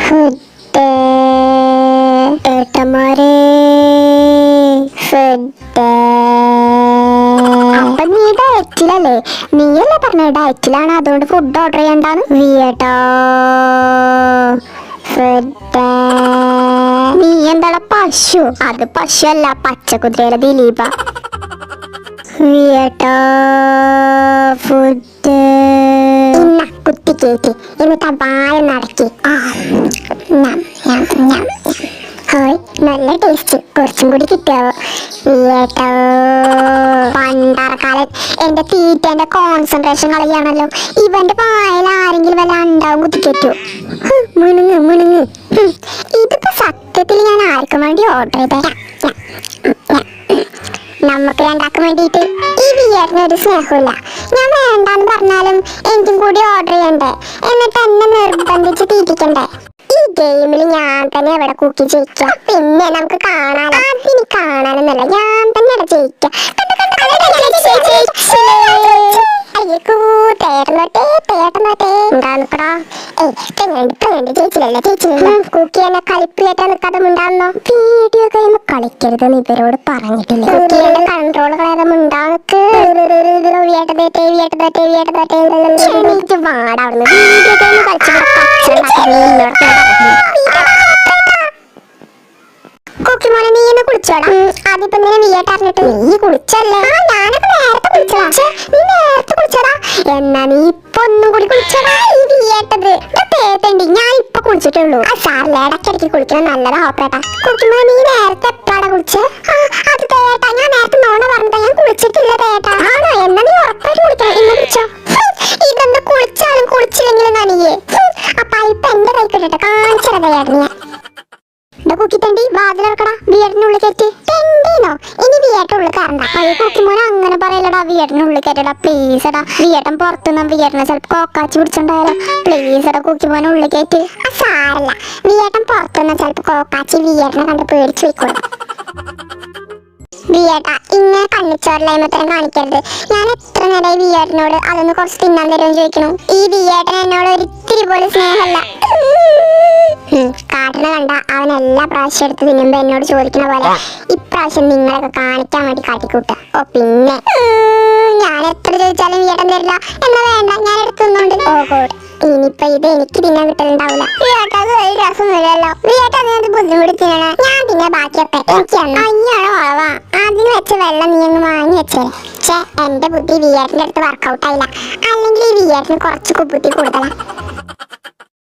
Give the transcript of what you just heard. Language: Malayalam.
ഫുഡ് ഏട്ടന്മാരെ ഫുഡ് അപ്പൊ നീ ഡയറ്റിലല്ലേ നീയല്ലേ പറഞ്ഞ ഡയറ്റിലാണ് അതുകൊണ്ട് ഫുഡ് ഓർഡർ ചെയ്യണ്ടാന്ന് വീട്ടോ ഫുഡ് നീ എന്താണ് പശു അത് പശു അല്ല പച്ചക്കുതിരയിലെ ദിലീപ വീട്ടോ ഫുഡ് കേട്ടി കേറ്റി എന്നിട്ട് വായ നടക്കി. ഹായ് നല്ല ടേസ്റ്റ് കുറച്ചും കൂടി കിട്ടാവോ? ഏട്ടോ പണ്ടാറക്കാലൻ എന്റെ തീറ്റന്റെ കോൺസെൻട്രേഷൻ കളയാണല്ലോ. ഇവന്റെ വായയിൽ ആരെങ്കിലും വല്ല ഉണ്ടാവും കുത്തിക്കറ്റു. മുണുങ്ങ് മുണുങ്ങ്. ഇതിപ്പോ സത്യത്തിൽ ഞാൻ ആർക്കും വേണ്ടി ഓർഡർ ചെയ്തേക്കാം. നമുക്ക് രണ്ടാക്കും വേണ്ടിയിട്ട് ഈ ബിയറിന് ഒരു സ്നേഹമില്ല. ഞാൻ വേണ്ടാന്ന് പറഞ്ഞാലും കൂടി ഓർഡർ ചെയ്യണ്ടേ? എന്നിട്ട് എന്നെ നിർബന്ധിച്ച് തീറ്റിക്കണ്ടേ? ഈ ഗെയിമിൽ ഞാൻ തന്നെ അവിടെ കുക്കി ജയിക്കാം? പിന്നെ നമുക്ക് കാണാനാണ് അതിന് കാണാനൊന്നല്ല ഞാൻ തന്നെ അവിടെ ജയിക്കാം. നിക്കടാ? ഏയ്, തെങ്ങണ്ട്, തെങ്ങണ്ട്, ജയിച്ചില്ലല്ലോ, ജയിച്ചില്ലല്ലോ. കുക്കി എന്നെ കളിപ്പിലേറ്റാ നിക്കാതെ മിണ്ടാന്നോ വീഡിയോ ഗെയിം കളിക്കരുതെന്ന് ഇവരോട് പറഞ്ഞിട്ടില്ല? കുക്കിയുടെ കൺട്രോൾ കളയാതെ മിണ്ടാക്ക് വാടാവുന്നു വീഡിയോ ഗെയിം കുക്കിമോനെ നീ എന്നെ കുളിച്ചോടാ. അതിപ്പോ നിന്നെ നീയായിട്ട് അറിഞ്ഞിട്ട്. നീ കുളിച്ചല്ലേ? ഞാനൊക്കെ നേരത്തെ കുളിച്ചതാ. നീ നേരത്തെ കുളിച്ചതാ. എന്നാ നീ ഇപ്പൊ ഒന്നും കൂടി കുളിച്ചടാ ഈ വീട്ടത് തേത്തണ്ടി. ഞാൻ ഇപ്പൊ കുളിച്ചിട്ടുള്ളൂ. ആ സാറില്ല ഇടയ്ക്കിടയ്ക്ക് കുളിക്കണം നല്ലതാ ഹോപ്പറേട്ടാ കുളിക്കുമ്പോ നീ നേരത്തെ എപ്പോഴാണ് കുളിച്ചേ? ആ, അത് തേട്ടാ. ഞാൻ നേരത്തെ നോണ പറഞ്ഞതാ ഞാൻ കുളിച്ചിട്ടില്ല തേട്ടാ. ആണോ? എന്നാ നീ ഉറപ്പായിട്ട് കുളിക്കണം. ഇന്ന് കുളിച്ചോ. ഇതെന്താ കുളിച്ചാലും കുളിച്ചില്ലെങ്കിലും നനിയെ. ആ പൈപ്പ് എന്റെ കൈ കിട്ടട്ടെ കാണിച്ചതായിരുന്നു ഞാൻ. ദാ കുക്കിത്തണ്ടി വാതിലിറക്കടാ ഇനി അങ്ങനെ കോക്കാച്ചി ആ കോക്കാച്ചി പേടിച്ചു ഇങ്ങനെ കണ്ണിച്ചോറിലായ്മത്തരം കാണിക്കരുത്. ഞാൻ എത്ര നേരമായി വിയേട്ടനോട് അതൊന്ന് കുറച്ച് തിന്നാൻ തരുമെന്ന് ചോദിക്കണു. ഈ വിയേട്ടൻ എന്നോട് ഒരിത്തിരി പോലും സ്നേഹമല്ല. കാട്ടിനെ കണ്ട അവൻ എല്ലാ പ്രാവശ്യം എടുത്ത് തിന്നുമ്പോ എന്നോട് ചോദിക്കുന്ന പോലെ ഇപ്രാവശ്യം നിങ്ങളൊക്കെ കാണിക്കാൻ വേണ്ടി കാട്ടിക്കൂട്ട. ഓ പിന്നെ? ഞാൻ എത്ര ചോദിച്ചാലും വിയേട്ടൻ തരില്ല. എന്നാ വേണ്ട ഞാൻ എടുത്തുന്നുണ്ട് ഓ ഗോഡ്. ഇനിയിപ്പൊ ഇത് എനിക്ക് തിന്നാൻ കിട്ടലുണ്ടാവില്ല വിയേട്ടാ അത് ഒരു രസമൊന്നുമില്ലല്ലോ വിയേട്ടാ നീ അത് ബുദ്ധിമുട്ടി തിന്നണേ ഞാൻ പിന്നെ ബാക്കിയൊക്കെ. എനിക്ക് അഞ്ഞാണോ വളവാ. അതിന് വെച്ച വെള്ളം നീ അങ്ങ് വാങ്ങി വെച്ചേ. പക്ഷേ എന്റെ ബുദ്ധി വിയേട്ടിന്റെ അടുത്ത് വർക്കൗട്ടായില്ല അല്ലെങ്കിൽ ഈ വിയേട്ടിന് കുറച്ച് കുബുദ്ധി കൂടുതലാ.